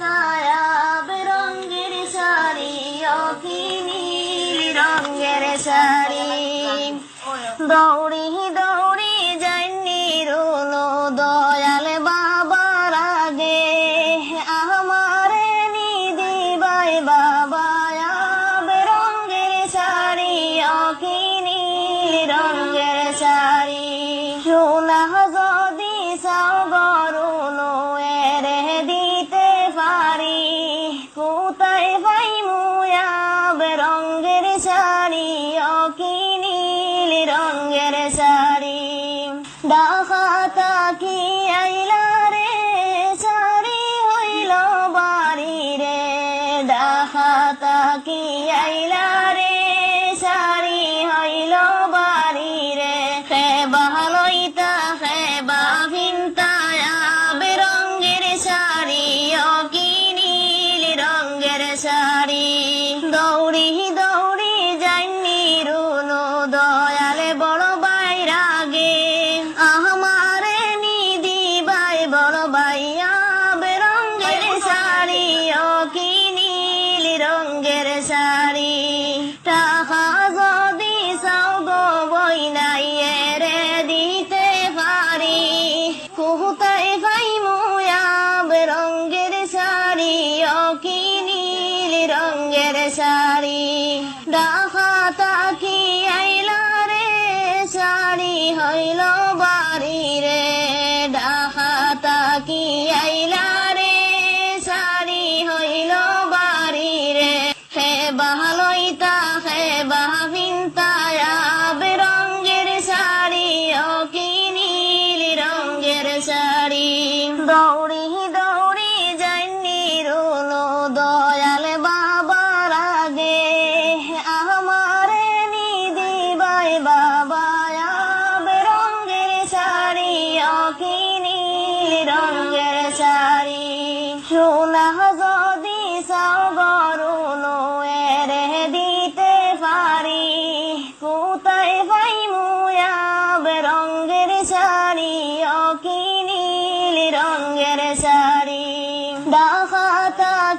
ছায়া বেরঙ্গের শাড়ি অতি নীল রঙের শাড়ি। দৌড়ি Go about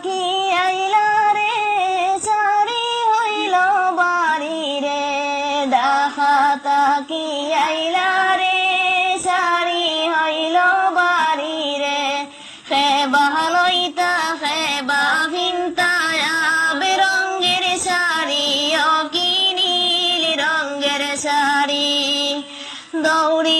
পাখি আইলা রে? চারি হইল বাড়ি রে। ডাহা তাকি আইলা রে? চারি হইল বাড়ি রে। খে বাহলইতা খে বাভিনতা বেরঙ্গের শাড়ি অকি নীল রঙ্গের শাড়ি। দৌড়ি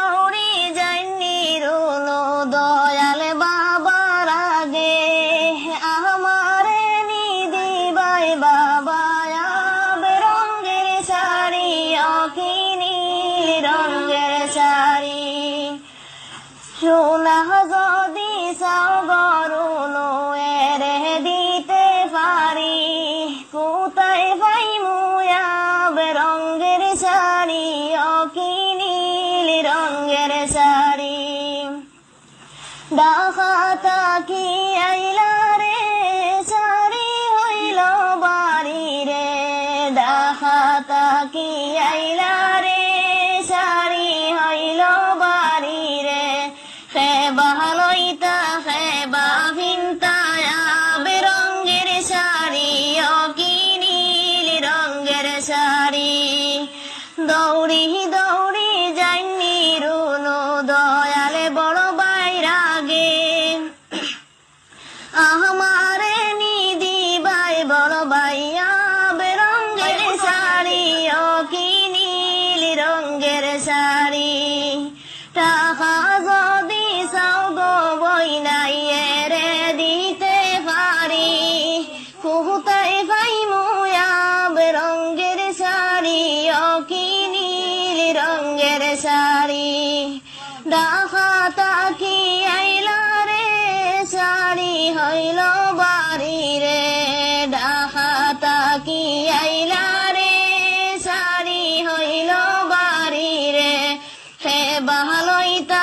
সোনা যদি সাগরুন এরে দিতে পারি, কোথায় ভাই মুয়াব রঙের শাড়ি নীল রঙের শাড়ি? দেখা তাকি আইলা রে, শাড়ি হইল বাড়ি রে। আইলা রে বাহালইতা